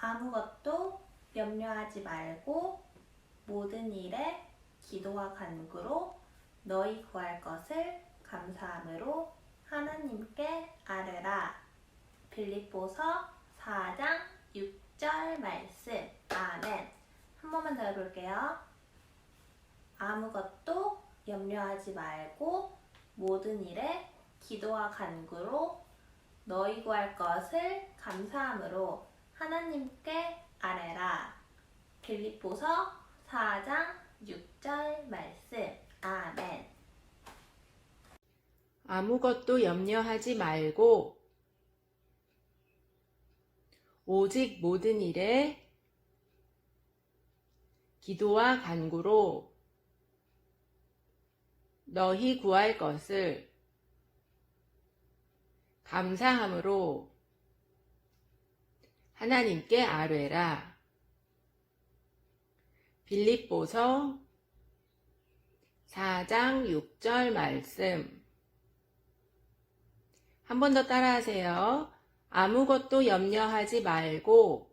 아무것도 염려하지 말고 모든 일에 기도와 간구로 너희 구할 것을 감사함으로 하나님께 아뢰라. 빌립보서 4장 6절 말씀. 아멘. 한 번만 더 해볼게요. 아무것도 염려하지 말고 모든 일에 기도와 간구로 너희 구할 것을 감사함으로 하나님께 아뢰라. 빌립보서 4장 6절 말씀. 아멘. 아무것도 염려하지 말고 오직 모든 일에 기도와 간구로 너희 구할 것을 감사함으로 하나님께 아뢰라. 빌립보서 4장 6절 말씀. 한 번 더 따라하세요. 아무것도 염려하지 말고,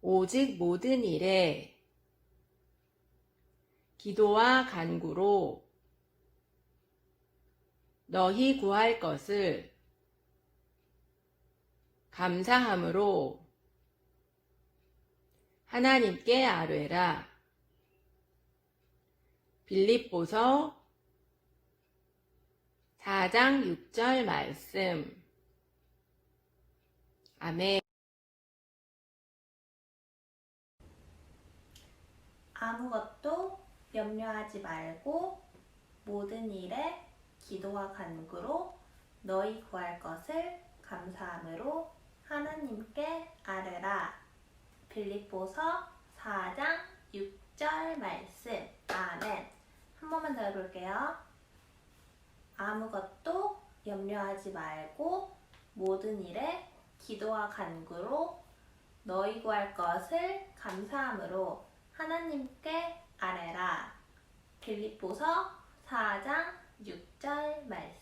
오직 모든 일에 기도와 간구로 너희 구할 것을 감사함으로 하나님께 아뢰라. 빌립보서 4장 6절 말씀. 아멘. 아무것도 염려하지 말고 모든 일에 기도와 간구로 너희 구할 것을 감사함으로 하나님께 아뢰라. 빌립보서 4장 6절 말씀. 아멘. 한 번만 더 해볼게요. 아무것도 염려하지 말고 모든 일에 기도와 간구로 너희 구할 것을 감사함으로 하나님께 아뢰라. 빌립보서 4장 6절 말씀.